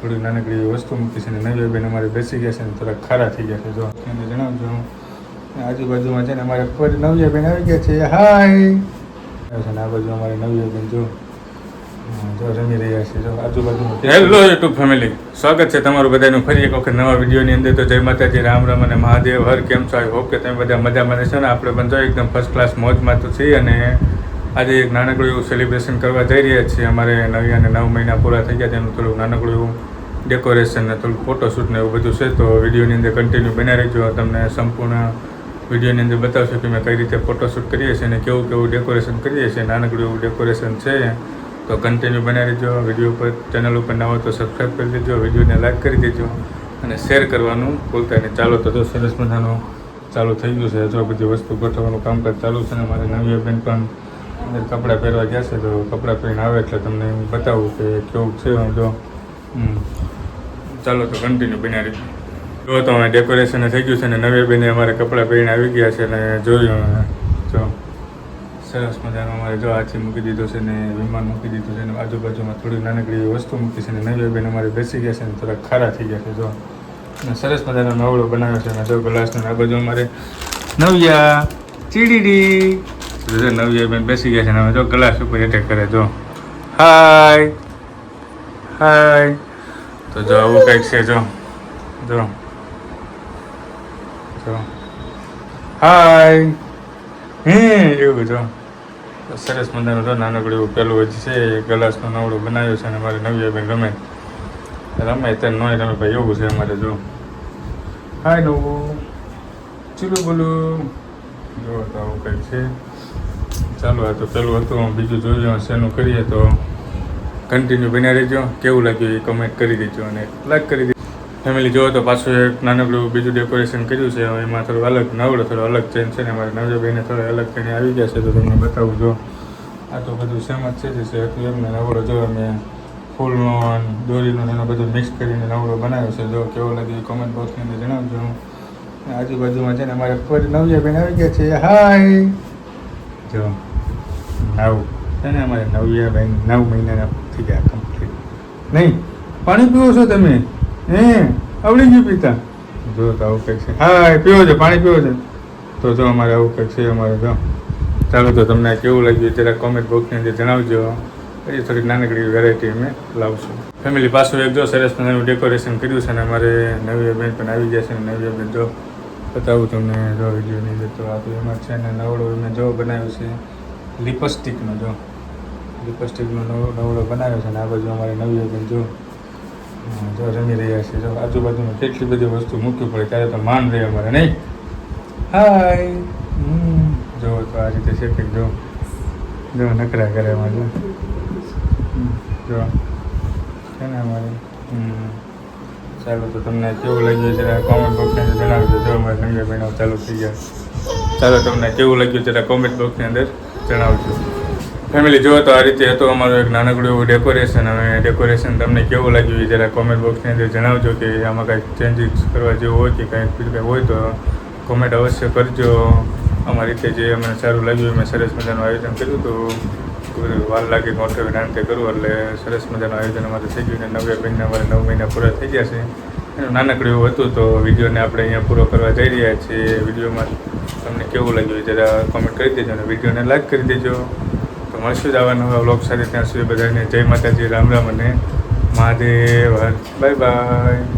થોડી નાનકડી વસ્તુ મૂકી છે નવી બેન અમારે બેસી ગયા છે ને થોડા ખારા થઈ ગયા છે. જો એને જણાવજો હું. આજુબાજુમાં છે ને અમારે ફરી નવી બેન આવી ગયા છે. હાય! છે ને આ બાજુ અમારે નવી બેન જો. જો રમી રહ્યા છે. જો આજુબાજુમાં હેલો યુટ્યુબ ફેમિલી સ્વાગત છે તમારું બધાનું. ફરી એક વખત નવા વિડીયોની અંદર તો જય માતાજી, રામ રામ અને મહાદેવ. હર કેમ છો? આઈ હોપ કે તમે બધા મજામાં રહેશો ને? આપણે પણ જો, એકદમ ફર્સ્ટ ક્લાસ મોજમાં તો છીએ અને આજે એક નાનકડું એવું સેલિબ્રેશન કરવા જઈ રહ્યા છીએ. અમારે નવી અને નવ મહિના પૂરા થઈ ગયા તેનું થોડું નાનકડું એવું ડેકોરેશન ને થોડું ફોટોશૂટ ને એવું બધું છે. તો વિડીયોની અંદર કન્ટિન્યુ બના રહેજો. તમને સંપૂર્ણ વિડીયોની અંદર બતાવશો કે મેં કઈ રીતે ફોટોશૂટ કરીએ છીએ અને કેવું કેવું ડેકોરેશન કરીએ છીએ. નાનકડું એવું ડેકોરેશન છે. તો કન્ટિન્યુ બનાવી દેજો વીડિયો પર ચેનલ ઉપર ના હોય તો સબસ્ક્રાઈબ કરી દેજો. વિડીયોને લાઈક કરી દેજો. અને શેર કરવાનું બોલતા નહીં. ચાલો તો સરસ મજાનું ચાલુ થઈ ગયું છે. જો બધી વસ્તુ ગોઠવવાનું કામકાજ ચાલુ છે અને મારે નવી બેન પણ કપડાં પહેરવા છે તો કપડાં પહેરીને આવે એટલે તમને બતાવું કે કેવું છે હું જો. ચાલો તો કન્ટિન્યુ બનાવી જો તો અમે ડેકોરેશન થઈ ગયું છે ને નવી બેને અમારે કપડાં પહેરીને આવી ગયા છે અને જોયું જો. સરસ મજાનું અમારે જો આછી મૂકી દીધો છે ને વિમાન મૂકી દીધું છે ને આજુબાજુમાં થોડી નાનકડી વસ્તુ મૂકી છે ને નવી બેન અમારે બેસી ગયા છે ને થોડા ખારા થઈ ગયા છે, જો. સરસ મજાનો નવડો બનાવ્યો છે અને જો ગ્લાસનો આ બાજુ અમારે નવિયા ચીડીડી. જો બેન બેસી ગયા છે ને જો ગ્લાસ ઉપર એટેક કરે, જો. હાય હાય તો જો આવું કંઈક છે, જો. જો. જો. હાય હે એવું, જો. સરસ મજાનું, જો, નાનકડું એવું પેલું જ છે ગ્લાસનું નવડું બનાવ્યું છે અને મારે નવી બેન રમે રમે તે નો રમે ભાઈ એવું છે અમારે, જો. હાય નવું ચીલું બોલું. જો, તો આવું કંઈક છે. ચાલો આ તો પેલું હતું, બીજું જોઈએ શેનું કરીએ તો કન્ટિન્યુ બન્યા રહેજો. કેવું લાગ્યું એ કમેન્ટ કરી દેજો અને લાઈક કરી દેજો. ફેમિલી જોવો તો પાછું એક નાનકડું બીજું ડેકોરેશન કર્યું છે એમાં થોડું અલગ, નવડો થોડો અલગ ચેન્જ છે ને મારે બહેને થોડો અલગ થઈને આવી ગયા છે, તો તમને બતાવું, જો. આ તો બધું સેમ જ છે, જે હતું એમને નવડો, જો મેં ફૂલનો દોરીનો એનો બધું મિક્સ કરીને નવડો બનાવ્યો છે, જો કેવો લાગે એ કોમેન્ટ બોક્સની અંદર જણાવજો. આજુબાજુમાં છે ને, અમારે ફરી નવજાભાઈ આવી ગયા છે. હાય જો નવ છે ને અમારે બેન નવ મહિનાના થઈ ગયા કમ્પ્લીટ નહીં, પાણી પીવો છો તમે? હે આવડી ગયું પીતા. જો તો આવું કંઈક છે. હા પીવો છે, પાણી પીવો છે. તો જો અમારે આવું કંઈક છે અમારે, જો. ચાલો તો તમને કેવું લાગ્યું જરા કોમેન્ટ બોક્સની અંદર જણાવજો. એ થોડીક નાનકડી વેરાયટી અમે લાવશું. ફેમિલી પાછું એક જો સરસ મજાનું ડેકોરેશન કર્યું છે ને અમારે નવી બેન પણ આવી ગયા છે નવી બેન જો. બતાવું તમને જો વિડીયોની અંદર તો આ તો એમાં છે ને નવડો મેં જો બનાવ્યો છે. લિપસ્ટિકનો જો. લિપસ્ટિકનો નવો, નવડો બનાવ્યો છે ને આ બાજુ અમારે નવી જો. જો રમી રહ્યા છે. જો આજુબાજુમાં કેટલી બધી વસ્તુ મૂકવી પડે, ત્યારે તો માન રહે અમારે, નહીં? હાય! જો તો આ રીતે છે કે જો. જો નકરા કરે અમારે જો. છે ને અમારે. હમ. ચાલો તો તમને કેવું લાગ્યું? જરા કોમેન્ટ બોક્સની અંદર જણાવજો. જો અમારે સંજય ભાઈનો ચાલુ થઈ ગયા. ચાલો, તમને કેવું લાગ્યું? જરા કોમેન્ટ બોક્સની અંદર જણાવજો. ફેમિલી જુઓ તો આ રીતે હતો અમારું એક નાનકડું એવું ડેકોરેશન હવે ડેકોરેશન તમને કેવું લાગ્યું એ જરા કોમેન્ટ બોક્સની અંદર જણાવજો કે આમાં કાંઈક ચેન્જીસ કરવા જેવું હોય કે કાંઈક બીજું કાંઈ હોય તો કોમેન્ટ અવશ્ય કરજો. અમારી રીતે જે અમને સારું લાગ્યું અમે સરસ મજાનું આયોજન કર્યું હતું. વાર લાગે મોટે નાનતે કરું એટલે સરસ મજાનું આયોજન અમારે થઈ ગયું ને નવે મહિના અમારે નવ મહિના પૂરા થઈ ગયા છે. એનું નાનકડું એવું હતું તો વિડીયોને આપણે અહીંયા પૂરો કરવા જઈ રહ્યા છીએ. વિડીયોમાં તમને કેવું લાગ્યું જરા કોમેન્ટ કરી દેજો અને વિડીયોને લાઈક કરી દેજો. તો મળશું જ આવા નવા બ્લોગ સાથે. ત્યાં સુધી બધાને જય માતાજી, રામ રામ અને મહાદેવ. Bye bye.